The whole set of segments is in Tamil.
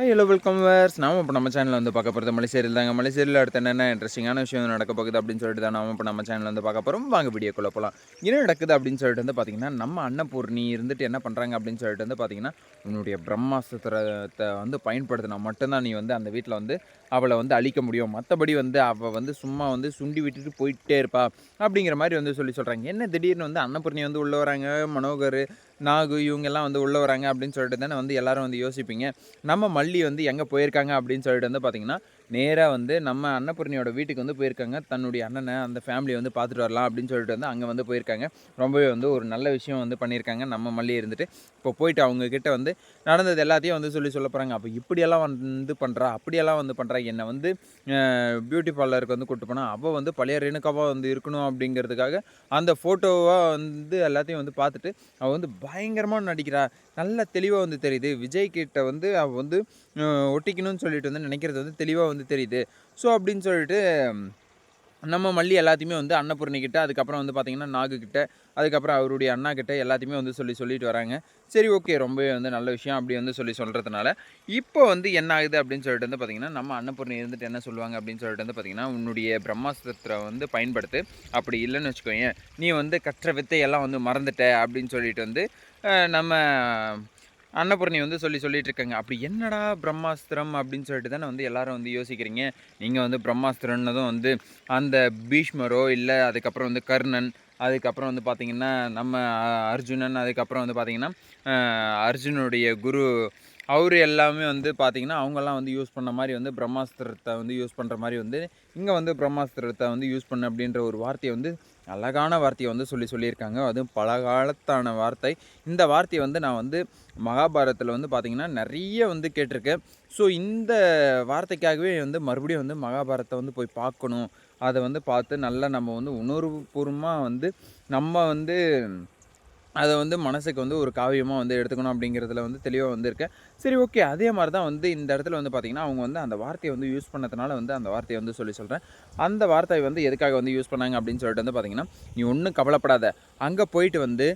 ஹலோ வெல்கம் வேர்ஸ் நாம இப்போ நம்ம சேனலில் வந்து பார்க்க போகிறது மலைசேரியில் தாங்க. மலைசேரியில் அடுத்த என்னென்ன இன்ட்ரெஸ்டிங்கான விஷயம் நடக்க போகுது அப்படின்னு சொல்லிட்டு தான் நாம இப்போ நம்ம சேனலில் வந்து பார்க்க போகிறோம் வாங்க வீடியோக்குள்ளே போகலாம் என்ன நடக்குது அப்படின்னு சொல்லிட்டு வந்து பார்த்திங்கன்னா நம்ம அன்னபூர்ணி இருந்துட்டு என்ன பண்ணுறாங்க அப்படின்னு சொல்லிட்டு வந்து பார்த்தீங்கன்னா உன்னுடைய பிரம்மாஸ்திரத்தை வந்து பயன்படுத்தினா மட்டும்தான் நீ வந்து அந்த வீட்டில் வந்து அவளை வந்து அழிக்க முடியும். மற்றபடி வந்து அவள் வந்து சும்மா வந்து சுண்டி விட்டுட்டு போயிட்டே இருப்பா அப்படிங்கிற மாதிரி வந்து சொல்லி சொல்கிறாங்க என்ன திடீர்னு வந்து அன்னபூர்ணி வந்து உள்ளே வராங்க? மனோகர் நாகு இவங்கெல்லாம் வந்து உள்ளே வராங்க அப்படின்னு சொல்லிட்டு தானே வந்து எல்லாரும் வந்து யோசிப்பீங்க. நம்ம மல்லி வந்து எங்கே போயிருக்காங்க அப்படின்னு சொல்லிட்டு வந்து பார்த்தீங்கன்னா நேராக வந்து நம்ம அன்னபூர்ணியோட வீட்டுக்கு வந்து போயிருக்காங்க. தன்னுடைய அண்ணனை அந்த ஃபேமிலியை வந்து பார்த்துட்டு வரலாம் அப்படின்னு சொல்லிட்டு வந்து அங்கே வந்து போயிருக்காங்க. ரொம்பவே வந்து ஒரு நல்ல விஷயம் வந்து பண்ணியிருக்காங்க. நம்ம மல்லி இருந்துட்டு. இப்போ போயிட்டு அவங்கக்கிட்ட வந்து நடந்தது எல்லாத்தையும் வந்து சொல்லி சொல்ல போகிறாங்க அப்போ இப்படியெல்லாம் வந்து பண்ணுறா அப்படியெல்லாம் வந்து பண்ணுறா என்னை வந்து பியூட்டி பார்லருக்கு வந்து கூட்டு போனால் அவள் வந்து பழைய ரேணுக்காவாக வந்து இருக்கணும் அப்படிங்கிறதுக்காக அந்த ஃபோட்டோவாக வந்து எல்லாத்தையும் வந்து பார்த்துட்டு அவள் வந்து பயங்கரமாக நடிக்கிறா. நல்ல தெளிவாக வந்து தெரியுது. விஜய் கிட்ட வந்து அவள் வந்து ஒட்டிக்கணும்னு சொல்லிட்டு வந்து நினைக்கிறது வந்து தெளிவாக வந்து தெரியுது. ஸோ அப்படின்னு சொல்லிட்டு நம்ம மல்லி எல்லாத்தையுமே வந்து அன்னபூர்ணிக்கிட்ட அதுக்கப்புறம் வந்து பார்த்திங்கன்னா நாகுக்கிட்ட அதுக்கப்புறம் அவருடைய அண்ணா கிட்ட எல்லாத்தையுமே வந்து சொல்லி சொல்லிட்டு வராங்க. சரி ஓகே ரொம்பவே வந்து நல்ல விஷயம் அப்படி வந்து சொல்லி சொல்கிறதுனால இப்போ வந்து என்ன ஆகுது அப்படின்னு சொல்லிட்டு வந்து பார்த்திங்கன்னா நம்ம அன்னபூர்ணி இருந்துட்டு என்ன சொல்லுவாங்க அப்படின்னு சொல்லிட்டு வந்து பார்த்திங்கன்னா உன்னுடைய பிரம்மாஸ்திரத்தை வந்து பயன்படுத்து அப்படி இல்லைன்னு வச்சுக்கோங்க நீ வந்து கற்ற வித்தையெல்லாம் வந்து மறந்துட்ட அப்படின்னு சொல்லிட்டு வந்து நம்ம அன்னபூர்ணி வந்து சொல்லி சொல்லிட்டு இருக்காங்க அப்படி என்னடா பிரம்மாஸ்திரம் அப்படின்னு சொல்லிட்டு தானே வந்து எல்லாரும் வந்து யோசிக்கிறீங்க. நீங்கள் வந்து பிரம்மாஸ்திரம்னதும் வந்து அந்த பீஷ்மரோ இல்லை அதுக்கப்புறம் வந்து கர்ணன் அதுக்கப்புறம் வந்து பார்த்திங்கன்னா நம்ம அர்ஜுனன் அதுக்கப்புறம் வந்து பார்த்திங்கன்னா அர்ஜுனுடைய குரு அவர் எல்லாமே வந்து பார்த்திங்கன்னா அவங்கெல்லாம் வந்து யூஸ் பண்ண மாதிரி வந்து பிரம்மாஸ்திரத்தை வந்து யூஸ் பண்ணுற மாதிரி வந்து இங்கே வந்து பிரம்மாஸ்திரத்தை வந்து யூஸ் பண்ண அப்படின்ற ஒரு வார்த்தையை வந்து அழகான வார்த்தையை வந்து சொல்லி சொல்லியிருக்காங்க. அதுவும் பலகாலத்தான வார்த்தை. இந்த வார்த்தையை வந்து நான் வந்து மகாபாரதத்தில் வந்து பார்த்திங்கன்னா நிறைய வந்து கேட்டிருக்கேன். ஸோ இந்த வார்த்தைக்காகவே வந்து மறுபடியும் வந்து மகாபாரத்தை வந்து போய் பார்க்கணும். அதை வந்து பார்த்து நல்லா நம்ம வந்து உணர்வுபூர்வமாக வந்து நம்ம வந்து அதை வந்து மனசுக்கு வந்து ஒரு காவியமாக வந்து எடுத்துக்கணும் அப்படிங்கிறதுல வந்து தெளிவாக வந்திருக்கேன் சரி ஓகே. அதே மாதிரி தான் வந்து இந்த இடத்துல வந்து பார்த்திங்கன்னா அவங்க வந்து அந்த வார்த்தையை வந்து யூஸ் பண்ணதுனால வந்து அந்த வார்த்தையை வந்து சொல்லி சொல்கிறேன் அந்த வார்த்தையை வந்து எதுக்காக வந்து யூஸ் பண்ணாங்க அப்படின்னு சொல்லிட்டு வந்து பார்த்திங்கன்னா நீ ஒன்றும் கவலைப்படாத. அங்கே போயிட்டு வந்து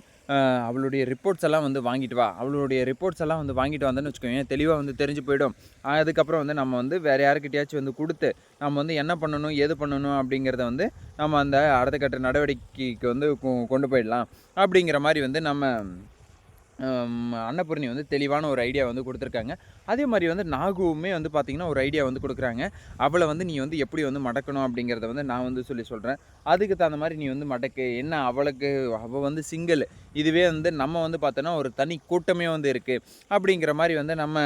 அவளுடைய ரிப்போர்ட்ஸ் எல்லாம் வந்து வாங்கிட்டு வா. அவளுடைய ரிப்போர்ட்ஸ் எல்லாம் வந்து வாங்கிட்டு வந்தேன்னு வச்சுக்கோங்க தெளிவாக வந்து தெரிஞ்சு போயிடும். அதுக்கப்புறம் வந்து நம்ம வந்து வேறு யாருக்கிட்டையாச்சும் வந்து கொடுத்து நம்ம வந்து என்ன பண்ணணும் ஏது பண்ணணும் அப்படிங்கிறத வந்து நம்ம அந்த அடுத்த கட்ட நடவடிக்கைக்கு வந்து கொ- கொண்டு போயிடலாம். அப்படிங்கிற மாதிரி வந்து நம்ம அன்னபூர்ணி வந்து தெளிவான ஒரு ஐடியா வந்து கொடுத்துருக்காங்க. அதே மாதிரி வந்து நாகுவுமே வந்து பார்த்திங்கன்னா ஒரு ஐடியா வந்து கொடுக்குறாங்க. அவளை வந்து நீ வந்து எப்படி வந்து மடக்கணும் அப்படிங்கிறத வந்து நான் வந்து சொல்லி சொல்கிறேன் அதுக்கு தகுந்த மாதிரி நீ வந்து மடக்கு. என்ன அவளுக்கு? அவள் வந்து சிங்கிள் இதுவே வந்து நம்ம வந்து பார்த்தோன்னா ஒரு தனி கூட்டமே வந்து இருக்குது அப்படிங்கிற மாதிரி வந்து நம்ம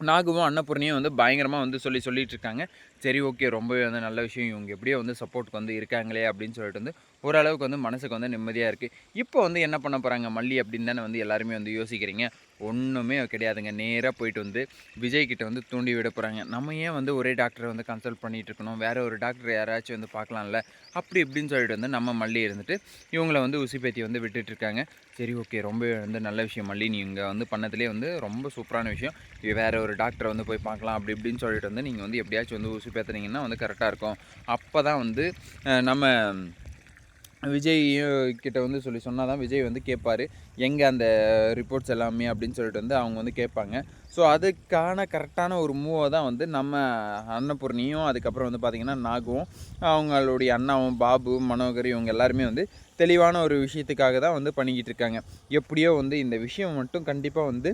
நாகுவும் அன்னபூர்ணியும் வந்து பயங்கரமாக வந்து சொல்லி சொல்லிட்டு இருக்காங்க. சரி ஓகே. ரொம்பவே வந்து நல்ல விஷயம். இவங்க எப்படியோ வந்து சப்போர்ட்க்கு வந்து இருக்காங்களே அப்படின்னு சொல்லிட்டு வந்து ஓரளவுக்கு வந்து மனசுக்கு வந்து நிம்மதியாக இருக்குது இப்போ வந்து என்ன பண்ண போகிறாங்க மல்லி அப்படின்னு தானே வந்து எல்லாருமே வந்து யோசிக்கிறீங்க. ஒன்றுமே கிடையாதுங்க. நேராக போயிட்டு வந்து விஜய்கிட்ட வந்து தூண்டி விட போகிறாங்க நம்ம ஏன் வந்து ஒரே டாக்டரை வந்து கன்சல்ட் பண்ணிகிட்டு இருக்கணும்? வேறு ஒரு டாக்டர் யாராச்சும் வந்து பார்க்கலாம்ல? அப்படி இப்படின்னு சொல்லிட்டு வந்து நம்ம மல்லி இருந்துட்டு இவங்கள வந்து உசிப்பேத்தி வந்து விட்டுட்ருக்காங்க சரி ஓகே. ரொம்ப வந்து நல்ல விஷயம் மல்லி. நீ இங்கே வந்து பண்ணதுலேயே வந்து ரொம்ப சூப்பரான விஷயம். வேறு ஒரு டாக்டரை வந்து போய் பார்க்கலாம். அப்படி இப்படின்னு சொல்லிட்டு வந்து நீங்கள் வந்து எப்படியாச்சும் வந்து ஊசி பேத்துனீங்கன்னா வந்து கரெக்டாக இருக்கும். அப்போ தான் வந்து நம்ம விஜய் கிட்ட வந்து சொல்லி சொன்னால் தான் விஜய் வந்து கேட்பார் எங்கே அந்த ரிப்போர்ட்ஸ் எல்லாமே அப்படின்னு சொல்லிட்டு வந்து அவங்க வந்து கேட்பாங்க ஸோ அதுக்கான கரெக்டான ஒரு மூவை தான் வந்து நம்ம அன்னபூர்ணியும் அதுக்கப்புறம் வந்து பார்த்திங்கன்னா நாகும் அவங்களுடைய அண்ணாவும் பாபு மனோகர் இவங்க எல்லாருமே வந்து தெளிவான ஒரு விஷயத்துக்காக தான் வந்து பண்ணிக்கிட்டு இருக்காங்க. எப்படியோ வந்து இந்த விஷயம் மட்டும் கண்டிப்பாக வந்து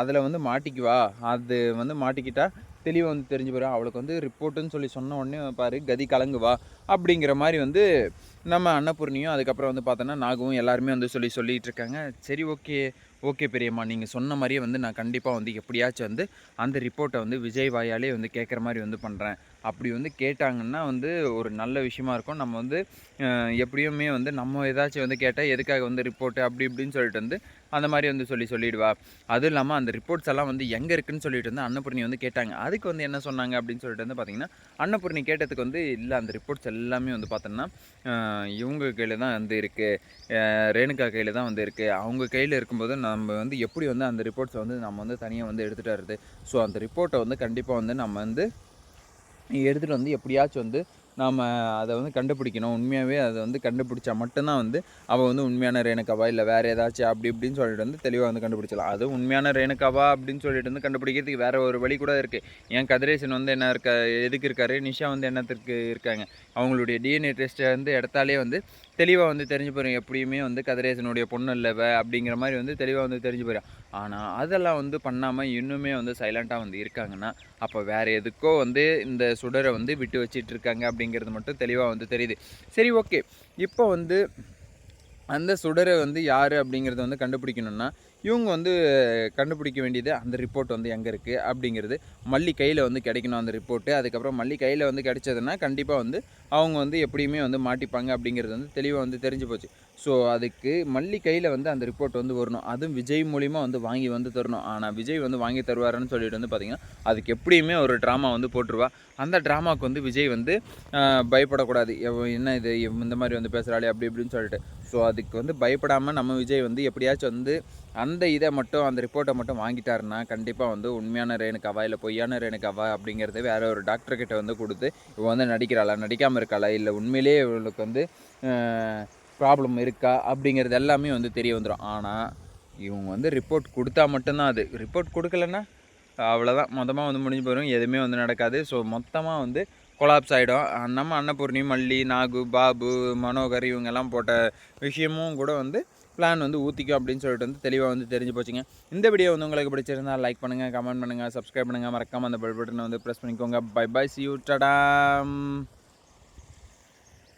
அதில் வந்து மாட்டிக்குவா. அது வந்து மாட்டிக்கிட்டால் தெளிவாக வந்து தெரிஞ்சு போயிடும் அவளுக்கு வந்து ரிப்போர்ட்டுன்னு சொல்லி சொன்ன உடனே பாரு கதி கலங்குவா அப்படிங்கிற மாதிரி வந்து நம்ம அன்னபூர்ணியும் அதுக்கப்புறம் வந்து பார்த்தோன்னா நாகவும் எல்லாருமே வந்து சொல்லி சொல்லிட்டு இருக்காங்க. சரி ஓகே ஓகே பெரியம்மா நீங்கள் சொன்ன மாதிரியே வந்து நான் கண்டிப்பாக வந்து எப்படியாச்சும் வந்து அந்த ரிப்போர்ட்டை வந்து விஜய் வாயாலே வந்து கேட்குற மாதிரி வந்து பண்ணுறேன் அப்படி வந்து கேட்டாங்கன்னா வந்து ஒரு நல்ல விஷயமா இருக்கும். நம்ம வந்து எப்படியுமே வந்து நம்ம ஏதாச்சும் வந்து கேட்டால் எதுக்காக வந்து ரிப்போர்ட்டு அப்படி இப்படின்னு சொல்லிட்டு வந்து அந்த மாதிரி வந்து சொல்லி சொல்லிடுவா. அதுவும் இல்லாமல் அந்த ரிப்போர்ட்ஸ் எல்லாம் வந்து எங்கே இருக்குன்னு சொல்லிட்டு வந்து அன்னபூர்ணி வந்து கேட்டாங்க. அதுக்கு வந்து என்ன சொன்னாங்க அப்படின்னு சொல்லிட்டு வந்து பார்த்தீங்கன்னா அன்னபூர்ணி கேட்டதுக்கு வந்து இல்லை அந்த ரிப்போர்ட்ஸ் எல்லாமே வந்து பார்த்தோன்னா இவங்க கையில் தான் வந்து இருக்குது ரேணுகா கையில் தான் வந்து இருக்குது அவங்க கையில் இருக்கும்போது நம்ம வந்து எப்படி வந்து அந்த ரிப்போர்ட்ஸை வந்து நம்ம வந்து தனியாக வந்து எடுத்துகிட்டு வருது ஸோ அந்த ரிப்போர்ட்டை வந்து கண்டிப்பாக வந்து நம்ம வந்து எடுத்துகிட்டு வந்து எப்படியாச்சும் வந்து நாம் அதை வந்து கண்டுபிடிக்கணும். உண்மையாகவே அதை வந்து கண்டுபிடிச்சா மட்டும்தான் வந்து அவள் வந்து உண்மையான ரேணுக்காவா இல்லை வேறு ஏதாச்சும் அப்படி இப்படின்னு சொல்லிட்டு வந்து தெளிவாக வந்து கண்டுபிடிச்சலாம் அது உண்மையான ரேணுக்காவா அப்படின்னு சொல்லிட்டு வந்து கண்டுபிடிக்கிறதுக்கு வேறு ஒரு வழி கூட இருக்குது ஏன் கதிரேசன் வந்து என்ன இருக்க எதுக்கு இருக்காரு? நிஷா வந்து என்னத்துக்கு இருக்காங்க? அவங்களுடைய டிஎன்ஏ டெஸ்ட்டை வந்து எடுத்தாலே வந்து தெளிவாக வந்து தெரிஞ்சு போயிடும் எப்படியுமே வந்து கதிரேசனுடைய பொண்ணு இல்லைவ அப்படிங்கிற மாதிரி வந்து தெளிவாக வந்து தெரிஞ்சு போயிடும் ஆனால் அதெல்லாம் வந்து பண்ணாமல் இன்னுமே வந்து சைலண்ட்டாக வந்து இருக்காங்கன்னா அப்போ வேறு எதுக்கோ வந்து இந்த சுடரை வந்து விட்டு வச்சிட்டு இருக்காங்க அப்படிங்கிறது மட்டும் தெளிவாக வந்து தெரியுது. சரி ஓகே இப்போ வந்து அந்த சுடரை வந்து யார் அப்படிங்கிறத வந்து கண்டுபிடிக்கணும்னா இவங்க வந்து கண்டுபிடிக்க வேண்டியது அந்த ரிப்போர்ட் வந்து எங்கே இருக்குது அப்படிங்கிறது. மல்லி கையில் வந்து கிடைக்கணும் அந்த ரிப்போர்ட்டு அதுக்கப்புறம் மல்லி கையில் வந்து கிடைச்சதுன்னா கண்டிப்பாக வந்து அவங்க வந்து எப்படியுமே வந்து மாட்டிப்பாங்க அப்படிங்கிறது வந்து தெளிவாக வந்து தெரிஞ்சு போச்சு. ஸோ அதுக்கு மல்லி கையில் வந்து அந்த ரிப்போர்ட் வந்து வரணும். அதுவும் விஜய் மூலிமா வந்து வாங்கி வந்து தரணும். ஆனால் விஜய் வந்து வாங்கி தருவாருன்னு சொல்லிட்டு வந்து பார்த்திங்கன்னா அதுக்கு எப்படியுமே ஒரு ட்ராமா வந்து போட்டுருவா. அந்த ட்ராமாவுக்கு வந்து விஜய் வந்து பயப்படக்கூடாது. என்ன இது இந்த மாதிரி வந்து பேசுகிறாளே அப்படி இப்படின்னு சொல்லிட்டு. ஸோ அதுக்கு வந்து பயப்படாமல் நம்ம விஜய் வந்து எப்படியாச்சும் வந்து அந்த இதை மட்டும் அந்த ரிப்போர்ட்டை மட்டும் வாங்கிட்டாருன்னா கண்டிப்பாக வந்து உண்மையான ரேணுக்காவா இல்லை பொய்யான ரேணுக்காவா அப்படிங்கிறது வேற ஒரு டாக்டர்கிட்ட வந்து கொடுத்து இவன் வந்து நடிக்கிறாளா நடிக்காமல் இருக்காளா இல்லை உண்மையிலேயே இவளுக்கு வந்து ப்ராப்ளம் இருக்கா அப்படிங்கிறது எல்லாமே வந்து தெரிய வந்துடும் ஆனால் இவங்க வந்து ரிப்போர்ட் கொடுத்தா மட்டும்தான் அது. ரிப்போர்ட் கொடுக்கலன்னா அவ்வளோதான் மொத்தமாக வந்து முடிஞ்சு போயிடும் எதுவுமே வந்து நடக்காது. ஸோ மொத்தமாக வந்து கொலாப்ஸ் ஆகிடும் நம்ம அன்னபூர்ணி மல்லி நாகு பாபு மனோகர் இவங்கெல்லாம் போட்ட விஷயமும் கூட வந்து பிளான் வந்து ஊற்றிக்கும் அப்படின்னு சொல்லிட்டு வந்து தெளிவாக வந்து தெரிஞ்சு போச்சுங்க. இந்த வீடியோ வந்து உங்களுக்கு பிடிச்சிருந்தா லைக் பண்ணுங்கள் கமெண்ட் பண்ணுங்கள் சப்ஸ்கிரைப் பண்ணுங்கள் மறக்காமல் அந்த பெல் பட்டனை வந்து ப்ரெஸ் பண்ணிக்கோங்க. Bye bye see you டடாம்